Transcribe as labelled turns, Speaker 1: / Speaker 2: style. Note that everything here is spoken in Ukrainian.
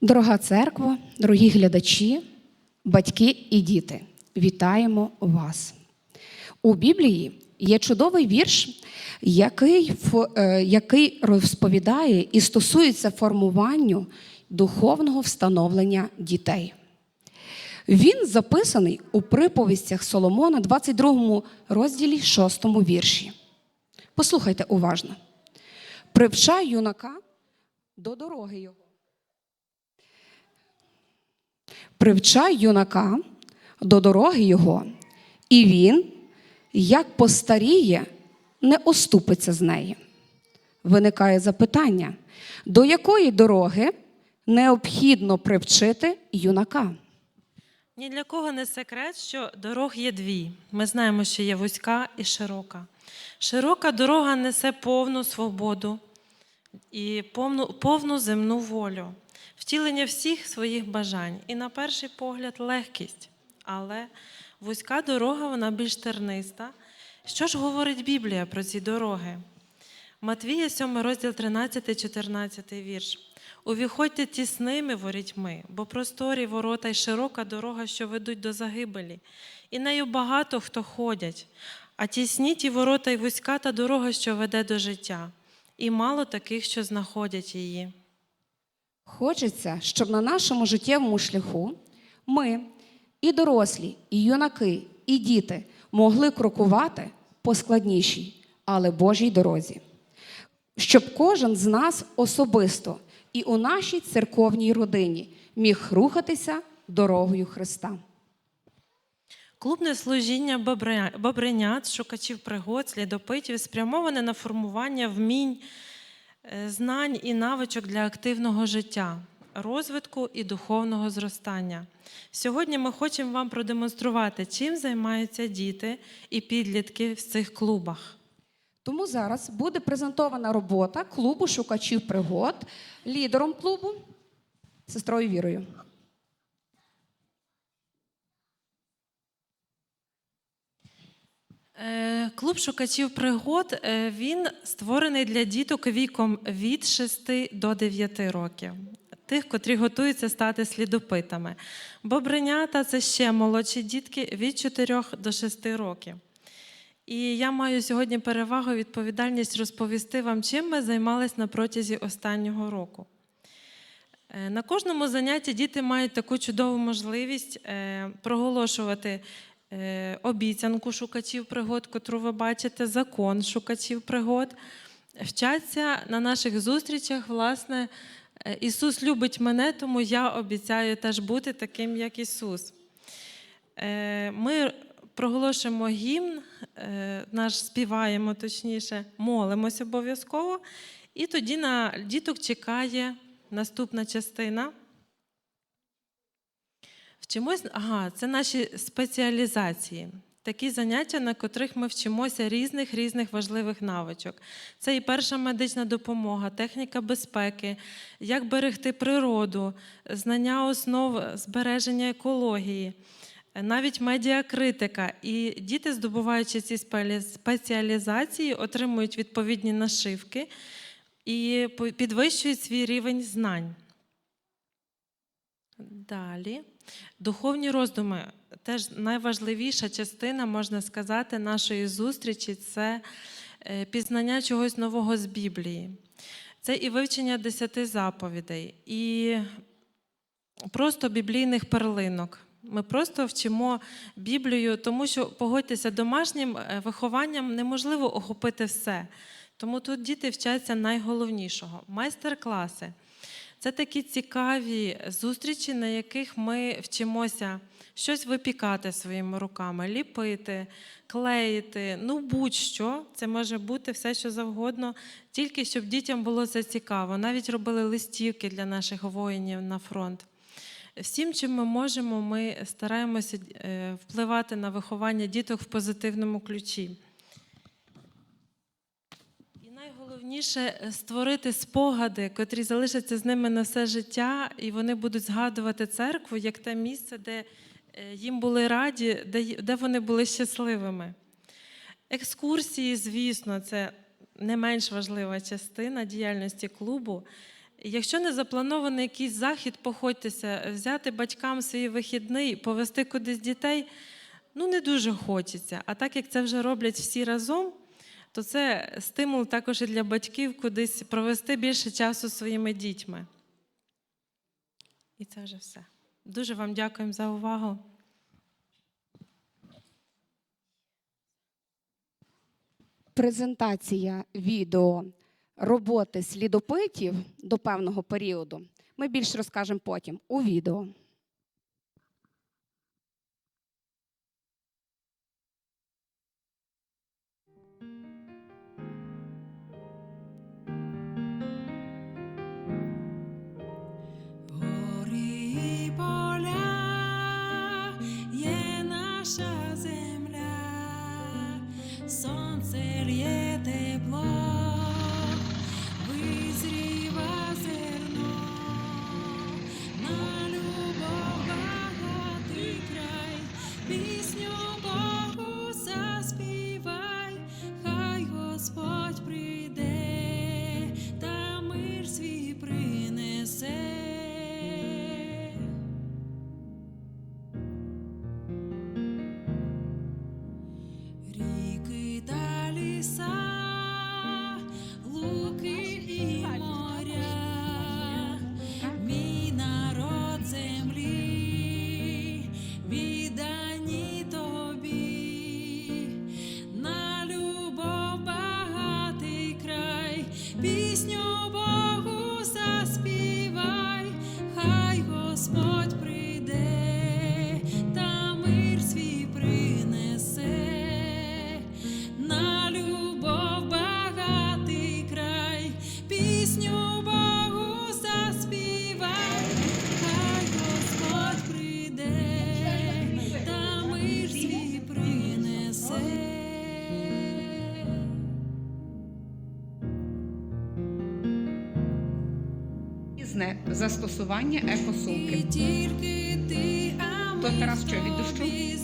Speaker 1: Дорога церква, дорогі глядачі, батьки і діти, вітаємо вас. У Біблії є чудовий вірш, який, е, який розповідає і стосується формуванню духовного встановлення дітей. Він записаний у приповістях Соломона, 22 розділі, 6 вірші. Послухайте уважно. Привчай юнака до дороги його. Привчай юнака до дороги його, і він, як постаріє, не оступиться з неї. Виникає запитання, до якої дороги необхідно привчити юнака?
Speaker 2: Ні для кого не секрет, що дорог є дві. Ми знаємо, що є вузька і широка. Широка дорога несе повну свободу і повну, повну земну волю, втілення всіх своїх бажань. І на перший погляд легкість. Але вузька дорога вона більш терниста. Що ж говорить Біблія про ці дороги? Матвія, 7 розділ 13-14 вірш. Увіходьте тісними ворітьми, бо просторі ворота й широка дорога, що ведуть до загибелі, і нею багато хто ходять, а тісні ті ворота й вузька та дорога, що веде до життя, і мало таких, що знаходять її.
Speaker 1: Хочеться, щоб на нашому життєвому шляху ми, і дорослі, і юнаки, і діти могли крокувати по складнішій, але Божій дорозі. Щоб кожен з нас особисто і у нашій церковній родині міг рухатися дорогою Христа.
Speaker 2: Клубне служіння бобринят, шукачів пригод, слідопитів спрямоване на формування вмінь, знань і навичок для активного життя, розвитку і духовного зростання. Сьогодні ми хочемо вам продемонструвати, чим займаються діти і підлітки в цих клубах.
Speaker 1: Тому зараз буде презентована робота клубу шукачів пригод лідером клубу сестрою Вірою.
Speaker 2: Клуб шукачів пригод е, він створений для діток віком від 6 до 9 років, тих, котрі готуються стати слідопитами. Бобринята це ще молодші дітки від 4 до 6 років. І я маю сьогодні перевагу і відповідальність розповісти вам, чим ми займалися на протязі останнього року. Е, На кожному занятті діти мають таку чудову можливість е, проголошувати обіцянку шукачів пригод, котру ви бачите, закон шукачів пригод. Вчаться на наших зустрічах, власне, е, Ісус любить мене, тому я обіцяю теж бути таким, як Ісус. Е, Ми проголошуємо гімн, е, наш співаємо, точніше, молимось обов'язково, і тоді на діток чекає наступна частина. Вчимось, ага, це наші спеціалізації. Такі заняття, на котрих ми вчимося різних різних важливих навичок. Це і перша медична допомога, техніка безпеки, як берегти природу, знання основ збереження екології, навіть медіакритика. І діти, здобуваючи ці спеціалізації, отримують відповідні нашивки і підвищують свій рівень знань. Далі. Духовні роздуми теж найважливіша частина, можна сказати, нашої зустрічі це е, пізнання чогось нового з Біблії. Це і вивчення десяти заповідей, і просто біблійних перлинок. Ми просто вчимо Біблію, тому що, погодьтеся, домашнім е, вихованням неможливо охопити все. Тому тут діти вчаться найголовнішого майстер-класи. Це такі цікаві зустрічі, на яких ми вчимося щось випікати своїми руками, ліпити, клеїти, ну будь-що. Це може бути все, що завгодно, тільки щоб дітям було це цікаво. Навіть робили листівки для наших воїнів на фронт. Всім, чим ми можемо, ми стараємося е, впливати на виховання діток в позитивному ключі. І найголовніше е, створити спогади, котрі залишаться з ними на все життя, і вони будуть згадувати церкву як те місце, де е, їм були раді, де, вони були щасливими. Екскурсії, звісно, це не менш важлива частина діяльності клубу.
Speaker 3: Якщо не запланований якийсь захід, походьтеся, взяти батькам свій вихідний, повести кудись дітей, ну не дуже хочеться. А так як це вже роблять всі разом, то це стимул також і для батьків кудись провести більше часу своїми дітьми. І це вже все. Дуже вам дякуємо за увагу.
Speaker 1: презентація відео роботи слідопитів до певного періоду. Ми більш розкажемо потім у відео.
Speaker 2: Наша земля, сонце лє тепло, визріва пісню
Speaker 1: Різне застосування екосумки.
Speaker 2: тільки ти, а
Speaker 1: То
Speaker 2: ми
Speaker 1: Тарас що, від дощу?